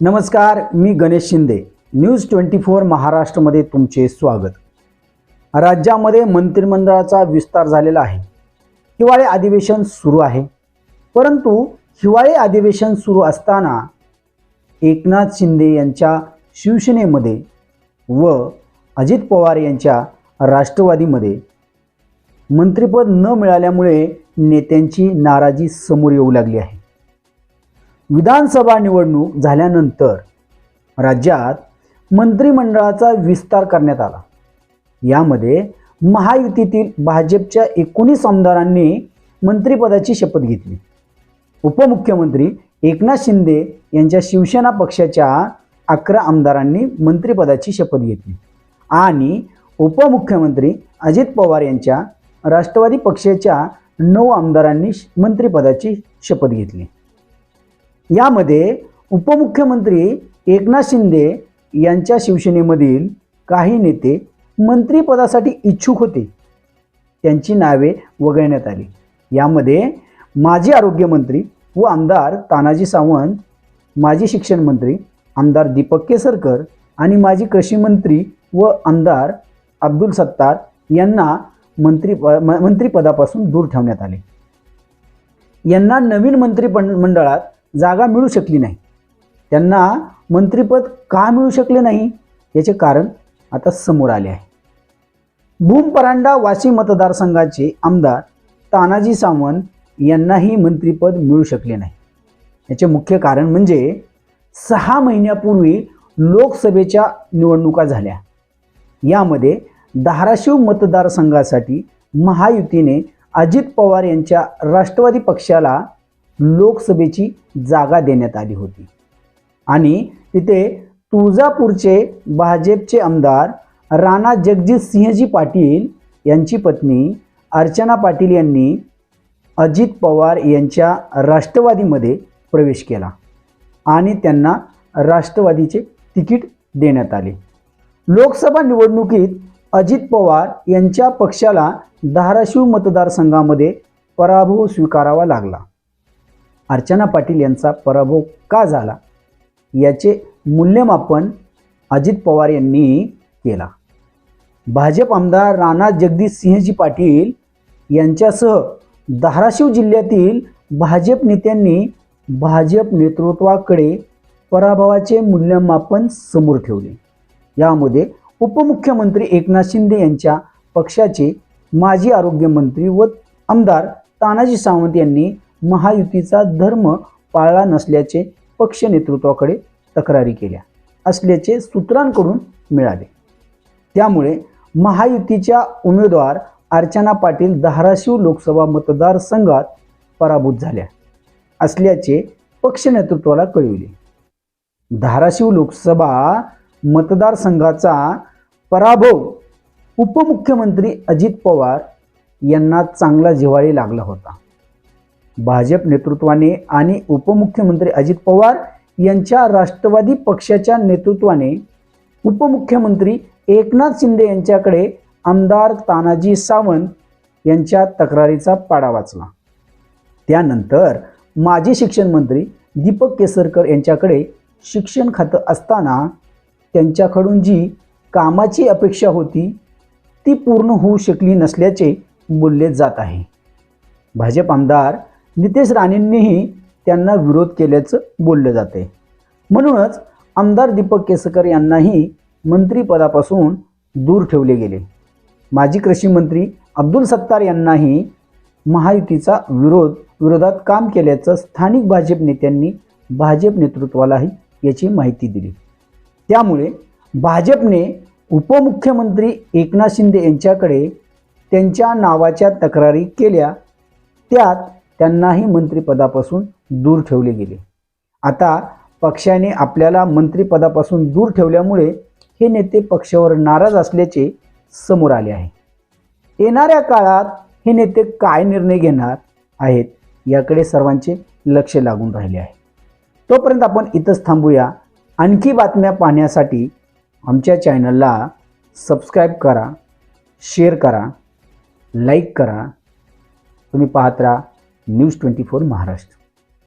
नमस्कार मी Ganesh Shinde. News twenty four महाराष्ट्रमध्ये तुमचे स्वागत. राज्यामध्ये मंत्रिमंडळाचा विस्तार झालेला आहे. हिवाळी अधिवेशन सुरू आहे. परंतु हिवाळी अधिवेशन सुरू असताना एकनाथ शिंदे यांच्या शिवसेनेमध्ये व अजित पवार यांच्या राष्ट्रवादीमध्ये मंत्रिपद न मिळाल्यामुळे नेत्यांची नाराजी समोर येऊ लागली आहे. विधानसभा निवडणूक झाल्यानंतर राज्यात मंत्रिमंडळाचा विस्तार करण्यात आला. यामध्ये महायुतीतील भाजपच्या एकोणीस आमदारांनी मंत्रिपदाची शपथ घेतली. उपमुख्यमंत्री एकनाथ शिंदे यांच्या शिवसेना पक्षाच्या अकरा आमदारांनी मंत्रिपदाची शपथ घेतली. आणि उपमुख्यमंत्री अजित पवार यांच्या राष्ट्रवादी पक्षाच्या नऊ आमदारांनी मंत्रिपदाची शपथ घेतली. यामध्ये उपमुख्यमंत्री एकनाथ शिंदे यांच्या शिवसेनेमधील काही नेते मंत्रिपदासाठी इच्छुक होते. त्यांची नावे वगळण्यात आली. यामध्ये माजी आरोग्यमंत्री व आमदार तानाजी सावंत माजी शिक्षण मंत्री आमदार दीपक केसरकर आणि माजी कृषी मंत्री व आमदार अब्दुल सत्तार यांना मंत्री प मंत्रिपदापासून दूर ठेवण्यात आले. यांना नवीन मंत्रिपं मंडळात जागा मिळू शकली नाही. त्यांना मंत्रिपद का मिळू शकले नाही? याचे कारण आता समोर आले आहे. भूमपरांडा वाशी मतदारसंघाचे आमदार तानाजी सावंत यांनाही मंत्रिपद मिळू शकले नाही. याचे मुख्य कारण म्हणजे सहा महिन्यापूर्वी लोकसभेच्या निवडणुका झाल्या. यामध्ये धाराशिव मतदारसंघासाठी महायुतीने अजित पवार यांच्या राष्ट्रवादी पक्षाला लोकसभेची जागा देण्यात आली होती. आणि तिथे तुळजापूरचे भाजपचे आमदार राणा जगजित सिंहजी पाटील यांची पत्नी अर्चना पाटील यांनी अजित पवार यांच्या राष्ट्रवादीमध्ये प्रवेश केला आणि त्यांना राष्ट्रवादीचे तिकीट देण्यात आले. लोकसभा निवडणुकीत अजित पवार यांच्या पक्षाला धाराशिव मतदारसंघामध्ये पराभव स्वीकारावा लागला. अर्चना पाटील यांचा पराभव का झाला? याचे मूल्यमापन अजित पवार यांनी केला. भाजप आमदार राणा जगदीश सिंहजी पाटील यांच्यासह धाराशिव जिल्ह्यातील भाजप नेत्यांनी भाजप नेतृत्वाकडे पराभवाचे मूल्यमापन समोर ठेवले. यामध्ये उपमुख्यमंत्री एकनाथ शिंदे यांच्या पक्षाचे माजी आरोग्यमंत्री व आमदार तानाजी सावंत यांनी महायुतीचा धर्म पाळला नसल्याचे पक्ष नेतृत्वाकडे तक्रारी केल्या. असल्याचे सूत्रांकडून मिळाले. त्यामुळे महायुतीच्या उमेदवार अर्चना पाटील धाराशिव लोकसभा मतदारसंघात पराभूत झाल्या. असल्याचे पक्ष नेतृत्वाला कळविले. धाराशिव लोकसभा मतदारसंघाचा पराभव उपमुख्यमंत्री अजित पवार यांना चांगला जिव्हाळी लागला होता. भाजप नेतृत्वाने आणि उपमुख्यमंत्री अजित पवार यांच्या राष्ट्रवादी पक्षाच्या नेतृत्वाने उपमुख्यमंत्री एकनाथ शिंदे यांच्याकडे आमदार तानाजी सावंत यांच्या तक्रारीचा पाडा वाचला. त्यानंतर माजी शिक्षण मंत्री दीपक केसरकर यांच्याकडे शिक्षण खातं असताना त्यांच्याकडून जी कामाची अपेक्षा होती ती पूर्ण होऊ शकली नसल्याचे बोलले जात आहे. भाजप आमदार नितेश राणेंनीही त्यांना विरोध केल्याचं बोललं जाते म्हणूनच आमदार दीपक केसकर यांनाही मंत्रिपदापासून दूर ठेवले गेले. माजी कृषी मंत्री अब्दुल सत्तार यांनाही महायुतीचा विरोध विरोधात काम केल्याचं स्थानिक भाजप नेत्यांनी भाजप नेतृत्वालाही याची माहिती दिली. त्यामुळे भाजपने उपमुख्यमंत्री एकनाथ शिंदे यांच्याकडे त्यांच्या नावाच्या तक्रारी केल्या. त्यात त्यांनाही मंत्रिपदापासून दूर ठेवले गेले. आता पक्षाने आपल्याला मंत्रिपदापासून दूर ठेवल्यामुळे हे नेते पक्षावर नाराज असल्याचे समोर आले आहे. येणाऱ्या काळात हे नेते काय निर्णय घेणार आहेत याकडे सर्वांचे लक्ष लागून राहिले आहे. तोपर्यंत आपण इथंच थांबूया. आणखी बातम्या पाहण्यासाठी आमच्या चॅनलला सबस्क्राईब करा शेअर करा लाईक करा. तुम्ही पाहत राहा. News twenty four Maharashtra.